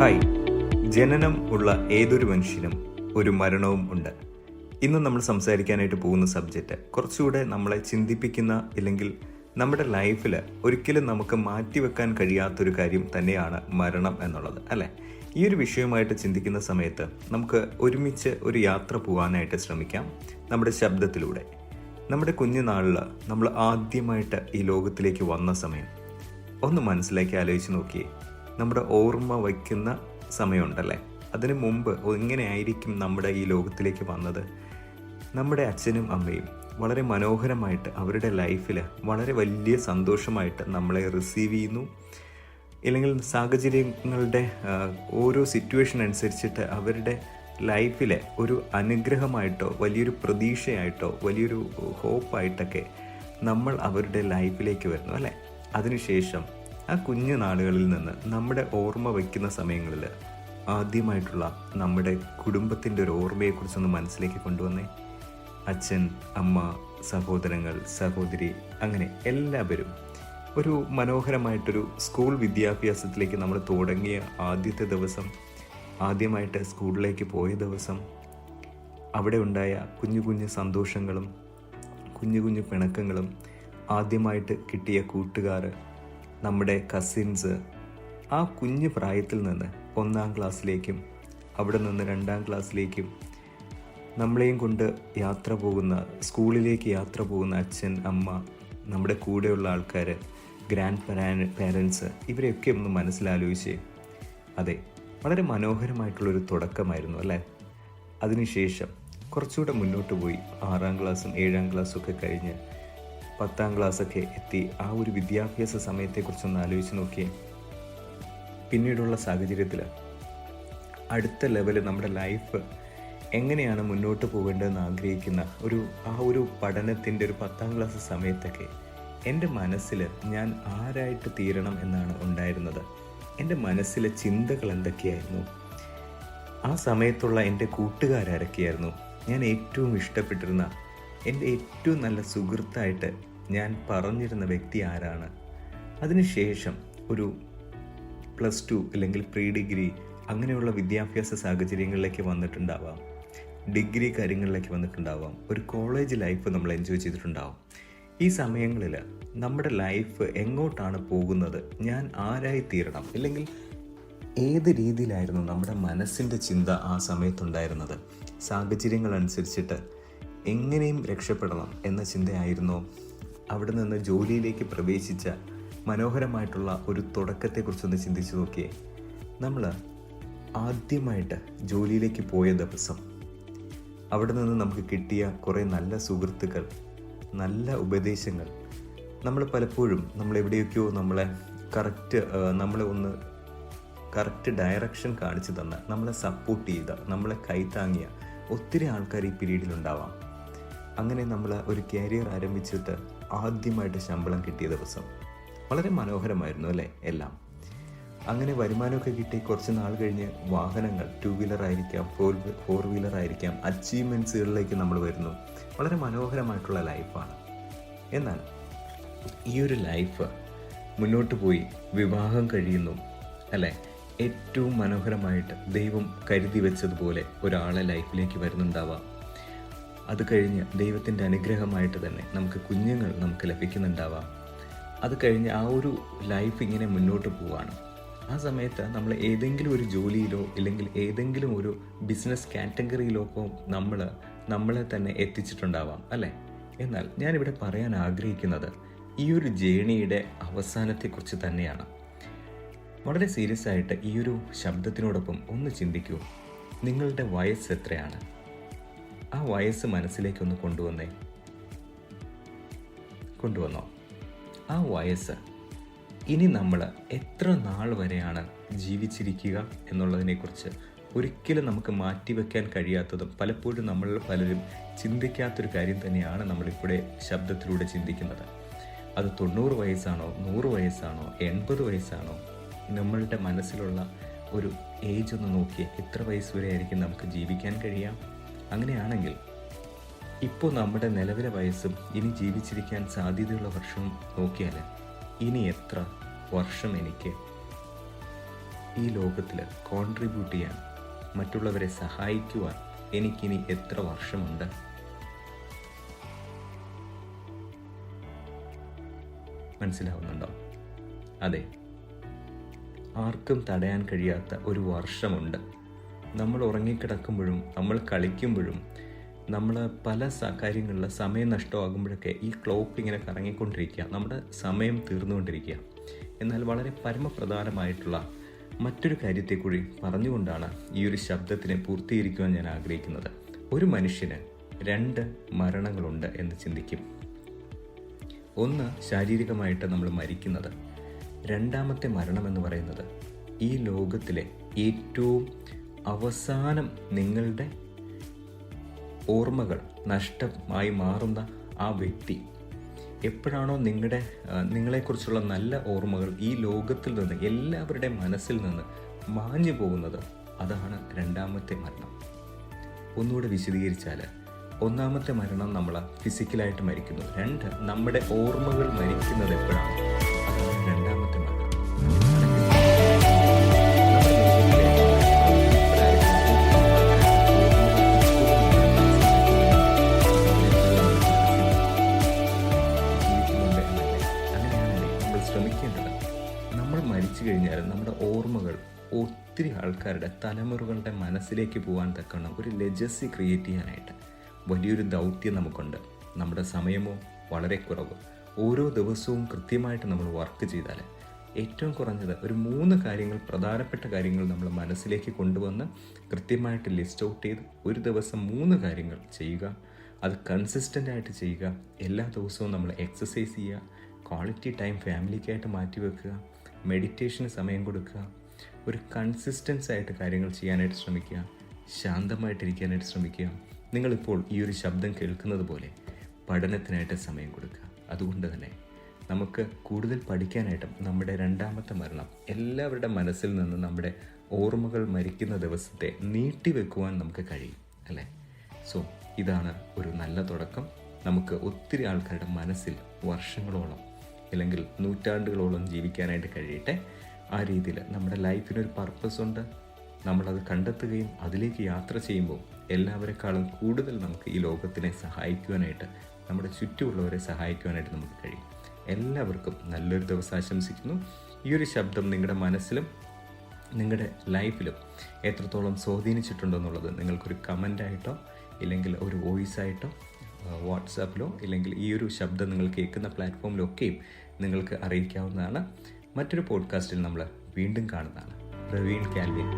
Hi. ജനനം ഉള്ള ഏതൊരു മനുഷ്യനും ഒരു മരണവും ഉണ്ട്. ഇന്ന് നമ്മൾ സംസാരിക്കാനായിട്ട് പോകുന്ന സബ്ജക്റ്റ് കുറച്ചുകൂടെ നമ്മളെ ചിന്തിപ്പിക്കുന്ന ഇല്ലെങ്കിൽ നമ്മുടെ ലൈഫിൽ ഒരിക്കലും നമുക്ക് മാറ്റിവെക്കാൻ കഴിയാത്തൊരു കാര്യം തന്നെയാണ് മരണം എന്നുള്ളത് അല്ലേ? ഈ ഒരു വിഷയവുമായിട്ട് ചിന്തിക്കുന്ന സമയത്ത് നമുക്ക് ഒരുമിച്ച് ഒരു യാത്ര പോകാനായിട്ട് ശ്രമിക്കാം നമ്മുടെ ശബ്ദത്തിലൂടെ. നമ്മുടെ കുഞ്ഞുനാളിൽ നമ്മൾ ആദ്യമായിട്ട് ഈ ലോകത്തിലേക്ക് വന്ന സമയം. ഒന്ന് മനസ്സിലാക്കി ആലോചിച്ച് നോക്കിയേ. നമ്മുടെ ഓർമ്മ വയ്ക്കുന്ന സമയമുണ്ടല്ലേ? അതിനു മുമ്പ് എങ്ങനെയായിരിക്കും നമ്മുടെ ഈ ലോകത്തിലേക്ക് വന്നത്. നമ്മുടെ അച്ഛനും അമ്മയും വളരെ മനോഹരമായിട്ട് അവരുടെ ലൈഫിൽ വളരെ വലിയ സന്തോഷമായിട്ട് നമ്മളെ റിസീവ് ചെയ്യുന്നു. ഇല്ലെങ്കിൽ സാഹചര്യങ്ങളുടെ ഓരോ സിറ്റുവേഷൻ അനുസരിച്ചിട്ട് അവരുടെ ലൈഫിലെ ഒരു അനുഗ്രഹമായിട്ടോ വലിയൊരു പ്രതീക്ഷയായിട്ടോ വലിയൊരു ഹോപ്പായിട്ടൊക്കെ നമ്മൾ അവരുടെ ലൈഫിലേക്ക് വരുന്നു അല്ലേ? അതിനുശേഷം ആ കുഞ്ഞു നാളുകളിൽ നിന്ന് നമ്മുടെ ഓർമ്മ വയ്ക്കുന്ന സമയങ്ങളിൽ ആദ്യമായിട്ടുള്ള നമ്മുടെ കുടുംബത്തിന്റെ ഒരു ഓർമ്മയെക്കുറിച്ചൊന്ന് മനസ്സിലേക്ക് കൊണ്ടുവന്നേ. അച്ഛൻ അമ്മ സഹോദരങ്ങൾ സഹോദരി അങ്ങനെ എല്ലാവരും ഒരു മനോഹരമായിട്ടൊരു സ്കൂൾ വിദ്യാഭ്യാസത്തിലേക്ക് നമ്മൾ തുടങ്ങിയ ആദ്യത്തെ ദിവസം ആദ്യമായിട്ട് സ്കൂളിലേക്ക് പോയ ദിവസം അവിടെ ഉണ്ടായ കുഞ്ഞു കുഞ്ഞു സന്തോഷങ്ങളും കുഞ്ഞു കുഞ്ഞു പിണക്കങ്ങളും ആദ്യമായിട്ട് കിട്ടിയ കൂട്ടുകാർ നമ്മുടെ കസിൻസ് ആ കുഞ്ഞു പ്രായത്തിൽ നിന്ന് ഒന്നാം ക്ലാസ്സിലേക്കും അവിടെ നിന്ന് രണ്ടാം ക്ലാസ്സിലേക്കും നമ്മളെയും കൊണ്ട് യാത്ര പോകുന്ന സ്കൂളിലേക്ക് യാത്ര പോകുന്ന അച്ഛൻ അമ്മ നമ്മുടെ കൂടെയുള്ള ആൾക്കാർ ഗ്രാൻഡ് പാര പാരൻസ് ഇവരെയൊക്കെ ഒന്ന് മനസ്സിലാലോചിച്ച്. അതെ വളരെ മനോഹരമായിട്ടുള്ളൊരു തുടക്കമായിരുന്നു അല്ലേ? അതിനുശേഷം കുറച്ചുകൂടെ മുന്നോട്ട് പോയി ആറാം ക്ലാസ്സും ഏഴാം ക്ലാസ്സും ഒക്കെ കഴിഞ്ഞ് പത്താം ക്ലാസ്സൊക്കെ എത്തി ആ ഒരു വിദ്യാഭ്യാസ സമയത്തെക്കുറിച്ചൊന്ന് ആലോചിച്ച് നോക്കിയേ. പിന്നീടുള്ള സാഹചര്യത്തിൽ അടുത്ത ലെവൽ നമ്മുടെ ലൈഫ് എങ്ങനെയാണ് മുന്നോട്ട് പോകേണ്ടതെന്ന് ആഗ്രഹിക്കുന്ന ഒരു ആ ഒരു പഠനത്തിന്റെ ഒരു പത്താം ക്ലാസ് സമയത്തൊക്കെ എന്റെ മനസ്സിൽ ഞാൻ ആരായിട്ട് തീരണം എന്നാണ് ഉണ്ടായിരുന്നത്? എന്റെ മനസ്സിലെ ചിന്തകൾ എന്തൊക്കെയായിരുന്നു? ആ സമയത്തുള്ള എന്റെ കൂട്ടുകാരൊക്കെയായിരുന്നു ഞാൻ ഏറ്റവും ഇഷ്ടപ്പെട്ടിരുന്ന എന്റെ ഏറ്റവും നല്ല സുഹൃത്തായിട്ട് ഞാൻ പറഞ്ഞിരുന്ന വ്യക്തി ആരാണ്? അതിനുശേഷം ഒരു പ്ലസ് ടു അല്ലെങ്കിൽ പ്രീ ഡിഗ്രി അങ്ങനെയുള്ള വിദ്യാഭ്യാസ സാഹചര്യങ്ങളിലേക്ക് വന്നിട്ടുണ്ടാവാം. ഡിഗ്രി കാര്യങ്ങളിലേക്ക് വന്നിട്ടുണ്ടാവാം. ഒരു കോളേജ് ലൈഫ് നമ്മൾ എൻജോയ് ചെയ്തിട്ടുണ്ടാവാം. ഈ സമയങ്ങളിൽ നമ്മുടെ ലൈഫ് എങ്ങോട്ടാണ് പോകുന്നത്? ഞാൻ ആരായി തീരണം അല്ലെങ്കിൽ ഏത് രീതിയിലായിരുന്നു നമ്മുടെ മനസ്സിന്റെ ചിന്ത ആ സമയത്തുണ്ടായിരുന്നത്? സാഹചര്യങ്ങൾ അനുസരിച്ചിട്ട് എങ്ങനെയും രക്ഷപ്പെടണം എന്ന ചിന്തയായിരുന്നോ? അവിടെ നിന്ന് ജോലിയിലേക്ക് പ്രവേശിച്ച മനോഹരമായിട്ടുള്ള ഒരു തുടക്കത്തെക്കുറിച്ചൊന്ന് ചിന്തിച്ചു നോക്കിയേ. നമ്മൾ ആദ്യമായിട്ട് ജോലിയിലേക്ക് പോയ ദിവസം അവിടെ നിന്ന് നമുക്ക് കിട്ടിയ കുറേ നല്ല സുഹൃത്തുക്കൾ നല്ല ഉപദേശങ്ങൾ. നമ്മൾ പലപ്പോഴും നമ്മൾ എവിടെയൊക്കെയോ നമ്മളെ കറക്റ്റ് നമ്മളെ ഒന്ന് കറക്റ്റ് ഡയറക്ഷൻ കാണിച്ചു തന്ന നമ്മളെ സപ്പോർട്ട് ചെയ്ത നമ്മളെ കൈത്താങ്ങിയ ഒത്തിരി ആൾക്കാർ ഈ പീരീഡിലുണ്ടാവാം അങ്ങനെ നമ്മൾ ഒരു കരിയർ ആരംഭിച്ചിട്ട് ആദ്യമായിട്ട് ശമ്പളം കിട്ടിയ ദിവസം വളരെ മനോഹരമായിരുന്നു അല്ലേ എല്ലാം? അങ്ങനെ വരുമാനമൊക്കെ കിട്ടി. കുറച്ച് നാൾ കഴിഞ്ഞ് വാഹനങ്ങൾ ടു വീലർ ആയിരിക്കാം ഫോർ ഫോർ വീലർ ആയിരിക്കാം അച്ചീവ്മെന്റ്സുകളിലേക്ക് നമ്മൾ വരുന്നു. വളരെ മനോഹരമായിട്ടുള്ള ലൈഫാണ് എന്നാൽ ഈ ഒരു ലൈഫ് മുന്നോട്ട് പോയി വിവാഹം കഴിയുന്നു അല്ലേ? ഏറ്റവും മനോഹരമായിട്ട് ദൈവം കരുതി വെച്ചതുപോലെ ഒരാളെ ലൈഫിലേക്ക് വരുന്നുണ്ടാവാം. അത് കഴിഞ്ഞ് ദൈവത്തിന്റെ അനുഗ്രഹമായിട്ട് തന്നെ നമുക്ക് കുഞ്ഞുങ്ങൾ നമുക്ക് ലഭിക്കുന്നുണ്ടാവാം. അത് കഴിഞ്ഞ് ആ ഒരു ലൈഫ് ഇങ്ങനെ മുന്നോട്ട് പോവാണ്. ആ സമയത്ത് നമ്മൾ ഏതെങ്കിലും ഒരു ജോലിയിലോ ഇല്ലെങ്കിൽ ഏതെങ്കിലും ഒരു ബിസിനസ് കാറ്റഗറിയിലോ ഒക്കെ നമ്മൾ നമ്മളെ തന്നെ എത്തിച്ചിട്ടുണ്ടാവാം അല്ലേ? എന്നാൽ ഞാനിവിടെ പറയാൻ ആഗ്രഹിക്കുന്നത് ഈ ഒരു ജേണിയുടെ അവസാനത്തെക്കുറിച്ച് തന്നെയാണ്. വളരെ സീരിയസ് ആയിട്ട് ഈ ഒരു ശബ്ദത്തിനോടൊപ്പം ഒന്ന് ചിന്തിക്കൂ. നിങ്ങളുടെ വയസ്സ് എത്രയാണ്? ആ വയസ്സ് മനസ്സിലേക്കൊന്ന് കൊണ്ടുവന്നേ. കൊണ്ടുവന്നോ? ആ വയസ്സ് ഇനി നമ്മൾ എത്ര നാൾ വരെയാണ് ജീവിച്ചിരിക്കുക എന്നുള്ളതിനെക്കുറിച്ച് ഒരിക്കലും നമുക്ക് മാറ്റിവെക്കാൻ കഴിയാത്തതും പലപ്പോഴും നമ്മൾ പലരും ചിന്തിക്കാത്തൊരു കാര്യം തന്നെയാണ് നമ്മളിവിടെ ശബ്ദത്തിലൂടെ ചിന്തിക്കുന്നത്. അത് തൊണ്ണൂറ് വയസ്സാണോ നൂറ് വയസ്സാണോ എൺപത് വയസ്സാണോ? നമ്മളുടെ മനസ്സിലുള്ള ഒരു ഏജ് ഒന്ന് നോക്കിയേ. എത്ര വയസ്സ് വരെ ആയിരിക്കും നമുക്ക് ജീവിക്കാൻ കഴിയാം? അങ്ങനെയാണെങ്കിൽ ഇപ്പോൾ നമ്മുടെ നിലവിലെ വയസ്സും ഇനി ജീവിച്ചിരിക്കാൻ സാധ്യതയുള്ള വർഷവും നോക്കിയാൽ ഇനി എത്ര വർഷം എനിക്ക് ഈ ലോകത്തിൽ കോൺട്രിബ്യൂട്ട് ചെയ്യാൻ മറ്റുള്ളവരെ സഹായിക്കുവാൻ എനിക്കിനി എത്ര വർഷമുണ്ട്? മനസ്സിലാവുന്നുണ്ടോ? അതെ. ആർക്കും തടയാൻ കഴിയാത്ത ഒരു വർഷമുണ്ട്. നമ്മൾ ഉറങ്ങിക്കിടക്കുമ്പോഴും നമ്മൾ കളിക്കുമ്പോഴും നമ്മൾ പല കാര്യങ്ങളിൽ സമയം നഷ്ടമാകുമ്പോഴൊക്കെ ഈ ക്ലോക്ക് ഇങ്ങനെ കറങ്ങിക്കൊണ്ടിരിക്കുക നമ്മുടെ സമയം തീർന്നുകൊണ്ടിരിക്കുക. എന്നാൽ വളരെ പരമപ്രധാനമായിട്ടുള്ള മറ്റൊരു കാര്യത്തെക്കൂടി പറഞ്ഞുകൊണ്ടാണ് ഈ ഒരു ശബ്ദത്തിനെ പൂർത്തീകരിക്കുവാൻ ഞാൻ ആഗ്രഹിക്കുന്നത്. ഒരു മനുഷ്യന് രണ്ട് മരണങ്ങളുണ്ട് എന്ന് ചിന്തിക്കും. ഒന്ന് ശാരീരികമായിട്ട് നമ്മൾ മരിക്കുന്നത്. രണ്ടാമത്തെ മരണം എന്ന് പറയുന്നത് ഈ ലോകത്തിലെ ഏറ്റവും അവസാനം നിങ്ങളുടെ ഓർമ്മകൾ നഷ്ടമായി മാറുന്ന ആ വ്യക്തി എപ്പോഴാണോ നിങ്ങളുടെ നിങ്ങളെക്കുറിച്ചുള്ള നല്ല ഓർമ്മകൾ ഈ ലോകത്തിൽ നിന്ന് എല്ലാവരുടെ മനസ്സിൽ നിന്ന് മാഞ്ഞു പോകുന്നത് അതാണ് രണ്ടാമത്തെ മരണം. ഒന്നുകൂടെ വിശദീകരിച്ചാൽ ഒന്നാമത്തെ മരണം നമ്മൾ ഫിസിക്കലായിട്ട് മരിക്കുന്നു. രണ്ട് നമ്മുടെ ഓർമ്മകൾ മരിക്കുന്നത് എപ്പോഴാണ്? ഒത്തിരി ആൾക്കാരുടെ തലമുറകളുടെ മനസ്സിലേക്ക് പോകാൻ തക്കണം ഒരു ലെജസി ക്രിയേറ്റ് ചെയ്യാനായിട്ട് വലിയൊരു ദൗത്യം നമുക്കുണ്ട്. നമ്മുടെ സമയമോ വളരെ കുറവ്. ഓരോ ദിവസവും കൃത്യമായിട്ട് നമ്മൾ വർക്ക് ചെയ്താൽ ഏറ്റവും കുറഞ്ഞത് ഒരു മൂന്ന് കാര്യങ്ങൾ പ്രധാനപ്പെട്ട കാര്യങ്ങൾ നമ്മൾ മനസ്സിലേക്ക് കൊണ്ടുവന്ന് കൃത്യമായിട്ട് ലിസ്റ്റ് ഔട്ട് ചെയ്ത് ഒരു ദിവസം മൂന്ന് കാര്യങ്ങൾ ചെയ്യുക. അത് കൺസിസ്റ്റന്റ് ആയിട്ട് ചെയ്യുക. എല്ലാ ദിവസവും നമ്മൾ എക്സസൈസ് ചെയ്യുക. ക്വാളിറ്റി ടൈം ഫാമിലിക്കായിട്ട് മാറ്റി വെക്കുക. മെഡിറ്റേഷന് സമയം കൊടുക്കുക. ഒരു കൺസിസ്റ്റൻസ് ആയിട്ട് കാര്യങ്ങൾ ചെയ്യാനായിട്ട് ശ്രമിക്കുക ശാന്തമായിട്ടിരിക്കാനായിട്ട് ശ്രമിക്കുക. നിങ്ങളിപ്പോൾ ഈ ഒരു ശബ്ദം കേൾക്കുന്നത് പോലെ പഠനത്തിനായിട്ട് സമയം കൊടുക്കുക. അതുകൊണ്ട് തന്നെ നമുക്ക് കൂടുതൽ പഠിക്കാനായിട്ടും നമ്മുടെ രണ്ടാമത്തെ മരണം എല്ലാവരുടെ മനസ്സിൽ നിന്ന് നമ്മുടെ ഓർമ്മകൾ മരിക്കുന്ന ദിവസത്തെ നീട്ടിവെക്കുവാൻ നമുക്ക് കഴിയും അല്ലേ? സോ ഇതാണ് ഒരു നല്ല തുടക്കം. നമുക്ക് ഒത്തിരി ആൾക്കാരുടെ മനസ്സിൽ വർഷങ്ങളോളം അല്ലെങ്കിൽ നൂറ്റാണ്ടുകളോളം ജീവിക്കാനായിട്ട് കഴിയട്ടെ. ആ രീതിയിൽ നമ്മുടെ ലൈഫിനൊരു പർപ്പസ് ഉണ്ട്. നമ്മളത് കണ്ടെത്തുകയും അതിലേക്ക് യാത്ര ചെയ്യുമ്പോൾ എല്ലാവരെക്കാളും കൂടുതൽ നമുക്ക് ഈ ലോകത്തിനെ സഹായിക്കുവാനായിട്ട് നമ്മുടെ ചുറ്റുമുള്ളവരെ സഹായിക്കുവാനായിട്ട് നമുക്ക് കഴിയും. എല്ലാവർക്കും നല്ലൊരു ദിവസം ആശംസിക്കുന്നു. ഈ ഒരു ശബ്ദം നിങ്ങളുടെ മനസ്സിലും നിങ്ങളുടെ ലൈഫിലും എത്രത്തോളം സ്വാധീനിച്ചിട്ടുണ്ടോ എന്നുള്ളത് നിങ്ങൾക്കൊരു കമന്റായിട്ടോ ഇല്ലെങ്കിൽ ഒരു വോയിസ് ആയിട്ടോ വാട്സാപ്പിലോ ഇല്ലെങ്കിൽ ഈ ഒരു ശബ്ദം നിങ്ങൾ കേൾക്കുന്ന പ്ലാറ്റ്ഫോമിലൊക്കെയും നിങ്ങൾക്ക് അറിയിക്കാവുന്നതാണ്. മറ്റൊരു പോഡ്കാസ്റ്റിൽ നമ്മൾ വീണ്ടും കാണുന്നതാണ്. പ്രവീൺ കാൽവിൻ